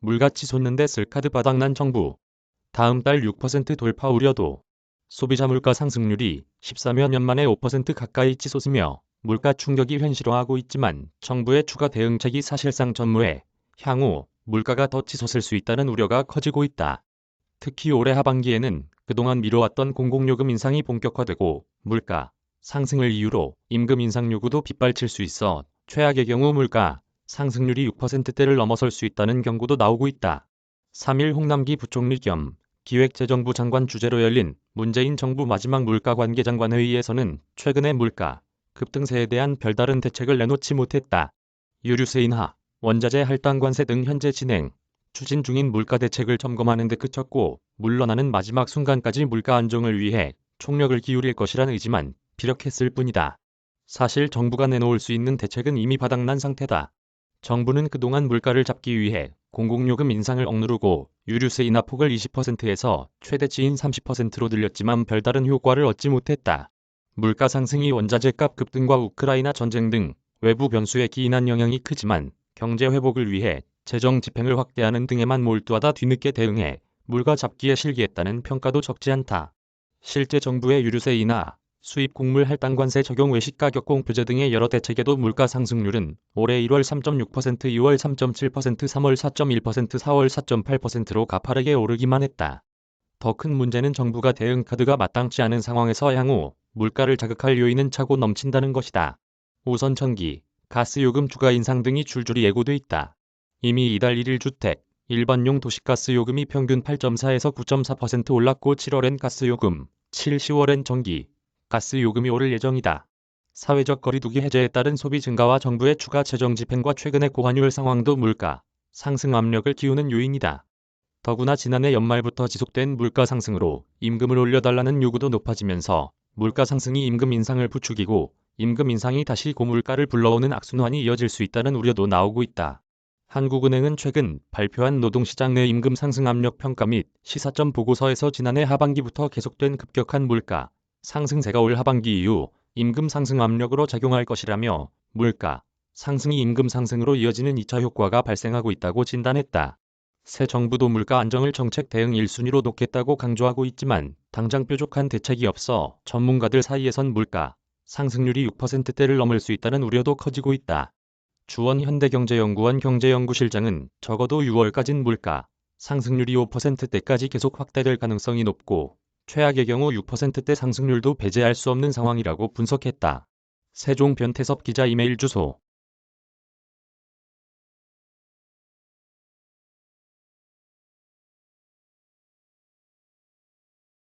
물같이 솟는데 쓸카드 바닥난 정부. 다음 달 6% 돌파 우려도. 소비자 물가 상승률이 13여 년 만에 5% 가까이 치솟으며 물가 충격이 현실화하고 있지만 정부의 추가 대응책이 사실상 전무해 향후 물가가 더 치솟을 수 있다는 우려가 커지고 있다. 특히 올해 하반기에는 그동안 미뤄왔던 공공요금 인상이 본격화되고 물가 상승을 이유로 임금 인상 요구도 빗발칠 수 있어 최악의 경우 물가 상승률이 6%대를 넘어설 수 있다는 경고도 나오고 있다. 3일 홍남기 부총리 겸 기획재정부 장관 주재로 열린 문재인 정부 마지막 물가관계장관 회의에서는 최근의 물가 급등세에 대한 별다른 대책을 내놓지 못했다. 유류세 인하, 원자재 할당 관세 등 현재 진행, 추진 중인 물가 대책을 점검하는 데 그쳤고 물러나는 마지막 순간까지 물가 안정을 위해 총력을 기울일 것이란 의지만 피력했을 뿐이다. 사실 정부가 내놓을 수 있는 대책은 이미 바닥난 상태다. 정부는 그동안 물가를 잡기 위해 공공요금 인상을 억누르고 유류세 인하 폭을 20%에서 최대치인 30%로 늘렸지만 별다른 효과를 얻지 못했다. 물가 상승이 원자재 값 급등과 우크라이나 전쟁 등 외부 변수에 기인한 영향이 크지만 경제 회복을 위해 재정 집행을 확대하는 등에만 몰두하다 뒤늦게 대응해 물가 잡기에 실기했다는 평가도 적지 않다. 실제 정부의 유류세 인하, 수입 곡물 할당 관세 적용 외식 가격 공표제 등의 여러 대책에도 물가 상승률은 올해 1월 3.6%, 2월 3.7%, 3월 4.1%, 4월 4.8%로 가파르게 오르기만 했다. 더 큰 문제는 정부가 대응 카드가 마땅치 않은 상황에서 향후 물가를 자극할 요인은 차고 넘친다는 것이다. 우선 전기, 가스 요금 추가 인상 등이 줄줄이 예고돼 있다. 이미 이달 1일 주택, 일반용 도시가스 요금이 평균 8.4에서 9.4% 올랐고 7월엔 가스 요금, 7, 10월엔 전기, 가스 요금이 오를 예정이다. 사회적 거리두기 해제에 따른 소비 증가와 정부의 추가 재정 집행과 최근의 고환율 상황도 물가 상승 압력을 키우는 요인이다. 더구나 지난해 연말부터 지속된 물가 상승으로 임금을 올려달라는 요구도 높아지면서 물가 상승이 임금 인상을 부추기고 임금 인상이 다시 고물가를 불러오는 악순환이 이어질 수 있다는 우려도 나오고 있다. 한국은행은 최근 발표한 노동시장 내 임금 상승 압력 평가 및 시사점 보고서에서 지난해 하반기부터 계속된 급격한 물가 상승세가 올 하반기 이후 임금 상승 압력으로 작용할 것이라며 물가 상승이 임금 상승으로 이어지는 2차 효과가 발생하고 있다고 진단했다. 새 정부도 물가 안정을 정책 대응 1순위로 놓겠다고 강조하고 있지만 당장 뾰족한 대책이 없어 전문가들 사이에선 물가 상승률이 6%대를 넘을 수 있다는 우려도 커지고 있다. 주원 현대경제연구원 경제연구실장은 적어도 6월까진 물가 상승률이 5%대까지 계속 확대될 가능성이 높고 최악의 경우 6%대 상승률도 배제할 수 없는 상황이라고 분석했다. 세종 변태섭 기자 이메일 주소